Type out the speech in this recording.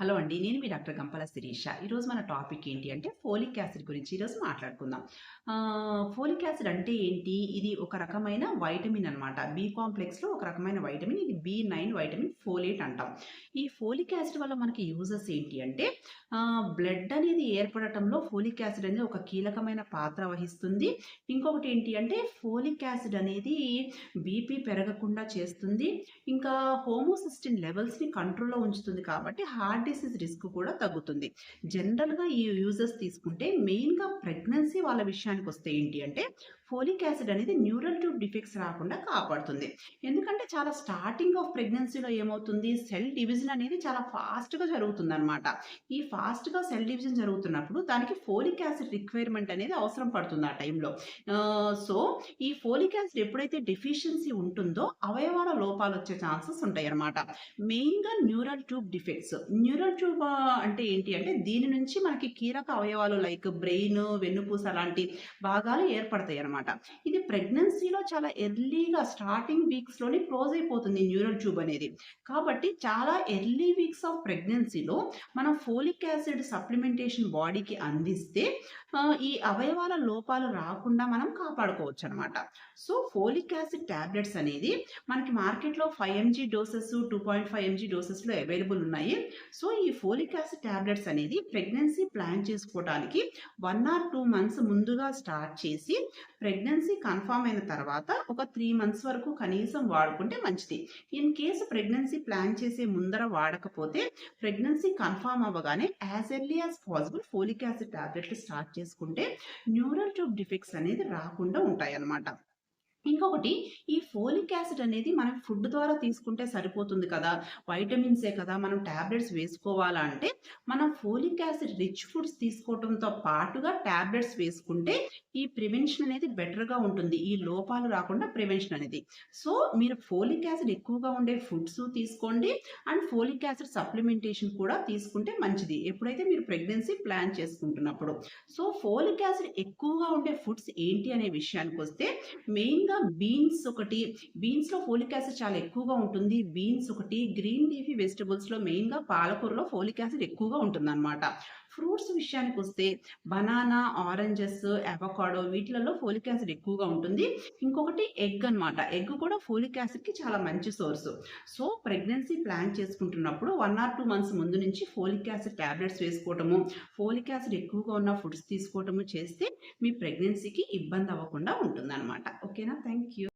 Hello అండి నేను మీ doctor గంపల శిరీష. ఈరోజు మన టాపిక్ ఏంటి అంటే ఫోలిక్ యాసిడ్ గురించి ఈరోజు మాట్లాడుకుందాం. ఫోలిక్ యాసిడ్ అంటే ఏంటి? ఇది ఒక రకమైన వైటమిన్ అనమాట బి కాంప్లెక్స్లో ఒక రకమైన వైటమిన్ ఇది బి నైన్ వైటమిన్ ఫోలేట్ అంటాం. ఈ ఫోలిక్ యాసిడ్ వల్ల మనకి యూజెస్ ఏంటి అంటే బ్లడ్ అనేది ఏర్పడటంలో ఫోలిక్ యాసిడ్ అనేది ఒక కీలకమైన పాత్ర వహిస్తుంది. ఇంకొకటి ఏంటి అంటే ఫోలిక్ యాసిడ్ అనేది బీపీ పెరగకుండా చేస్తుంది. ఇంకా హోమోసిస్టిన్ లెవెల్స్ని కంట్రోల్లో ఉంచుతుంది కాబట్టి హార్ట్ డిసీజ్ రిస్క్ కూడా తగ్గుతుంది. జనరల్గా ఈ యూజెస్ తీసుకుంటే మెయిన్గా ప్రెగ్నెన్సీ వాళ్ళ విషయానికి వస్తే ఏంటి అంటే ఫోలిక్ యాసిడ్ అనేది న్యూరల్ ట్యూబ్ డిఫెక్ట్స్ రాకుండా కాపాడుతుంది. ఎందుకంటే చాలా స్టార్టింగ్ ఆఫ్ ప్రెగ్నెన్సీలో ఏమవుతుంది? సెల్ డివిజన్ అనేది చాలా ఫాస్ట్గా జరుగుతుంది అనమాట ఈ ఫాస్ట్గా సెల్ డివిజన్ జరుగుతున్నప్పుడు దానికి ఫోలిక్ యాసిడ్ రిక్వైర్మెంట్ అనేది అవసరం పడుతుంది ఆ టైంలో. సో ఈ ఫోలిక్ యాసిడ్ ఎప్పుడైతే డెఫిషియన్సీ ఉంటుందో అవయవాల లోపాలు వచ్చే ఛాన్సెస్ ఉంటాయి అనమాట మెయిన్గా neural tube defects neural tube అంటే ఏంటి? అంటే దీని నుంచి మనకి కీలక అవయవాలు లైక్ బ్రెయిన్ వెన్నుపూస లాంటి భాగాలు ఏర్పడతాయి అనమాట ఇది ప్రెగ్నెన్సీలో చాలా ఎర్లీగా స్టార్టింగ్ వీక్స్లోనే క్లోజ్ అయిపోతుంది న్యూరల్ ట్యూబ్ అనేది. కాబట్టి చాలా ఎర్లీ వీక్స్ ఆఫ్ ప్రెగ్నెన్సీలో మనం ఫోలిక్ యాసిడ్ సప్లిమెంటేషన్ బాడీకి అందిస్తే ఈ అవయవాల లోపాలు రాకుండా మనం కాపాడుకోవచ్చు అనమాట సో ఫోలిక్ యాసిడ్ టాబ్లెట్స్ అనేది మనకి మార్కెట్లో five mg doses two point five mg డోసెస్లో available ఉన్నాయి. సో సో ఈ ఫోలిక్ యాసిడ్ టాబ్లెట్స్ అనేది ప్రెగ్నెన్సీ ప్లాన్ చేసుకోవడానికి వన్ ఆర్ టూ మంత్స్ ముందుగా స్టార్ట్ చేసి ప్రెగ్నెన్సీ కన్ఫామ్ అయిన తర్వాత ఒక త్రీ మంత్స్ వరకు కనీసం వాడుకుంటే మంచిది. ఇన్ కేసు ప్రెగ్నెన్సీ ప్లాన్ చేసే ముందర వాడకపోతే ప్రెగ్నెన్సీ కన్ఫామ్ అవ్వగానే as early as possible folic acid టాబ్లెట్లు స్టార్ట్ చేసుకుంటే న్యూరల్ ట్యూబ్ డిఫెక్ట్స్ అనేది రాకుండా ఉంటాయి అన్నమాట ఇంకొకటి ఈ ఫోలిక్ యాసిడ్ అనేది మనం ఫుడ్ ద్వారా తీసుకుంటే సరిపోతుంది కదా. వైటమిన్సే కదా మనం ట్యాబ్లెట్స్ వేసుకోవాలా అంటే మనం ఫోలిక్ యాసిడ్ రిచ్ ఫుడ్స్ తీసుకోవడంతో పాటుగా టాబ్లెట్స్ వేసుకుంటే ఈ ప్రివెన్షన్ అనేది బెటర్గా ఉంటుంది. ఈ లోపాలు రాకుండా ప్రివెన్షన్ అనేది. సో మీరు ఫోలిక్ యాసిడ్ ఎక్కువగా ఉండే ఫుడ్స్ తీసుకోండి. అండ్ ఫోలిక్ యాసిడ్ సప్లిమెంటేషన్ కూడా తీసుకుంటే మంచిది. ఎప్పుడైతే మీరు ప్రెగ్నెన్సీ ప్లాన్ చేసుకుంటున్నప్పుడు. సో ఫోలిక్ యాసిడ్ ఎక్కువగా ఉండే ఫుడ్స్ ఏంటి అనే విషయానికి వస్తే మెయిన్ మెయిన్గా బీన్స్ ఒకటి బీన్స్లో ఫోలిక్ యాసిడ్ చాలా ఎక్కువగా ఉంటుంది. బీన్స్ ఒకటి గ్రీన్ లీఫీ వెజిటబుల్స్లో మెయిన్గా పాలకూరలో ఫోలిక్ యాసిడ్ ఎక్కువగా ఉంటుంది అనమాట ఫ్రూట్స్ విషయానికి వస్తే బనానా ఆరెంజెస్ అవకాడో వీటిలలో ఫోలిక్ యాసిడ్ ఎక్కువగా ఉంటుంది. ఇంకొకటి ఎగ్ అనమాట ఎగ్ కూడా ఫోలిక్ యాసిడ్కి చాలా మంచి సోర్స్. సో ప్రెగ్నెన్సీ ప్లాన్ చేసుకుంటున్నప్పుడు వన్ ఆర్ టూ మంత్స్ ముందు నుంచి ఫోలిక్ యాసిడ్ టాబ్లెట్స్ వేసుకోవటము ఫోలిక్ యాసిడ్ ఎక్కువగా ఉన్న ఫుడ్స్ తీసుకోవటము చేస్తే మీ ప్రెగ్నెన్సీకి ఇబ్బంది అవ్వకుండా ఉంటుందన్నమాట. ఓకేనా? Thank you.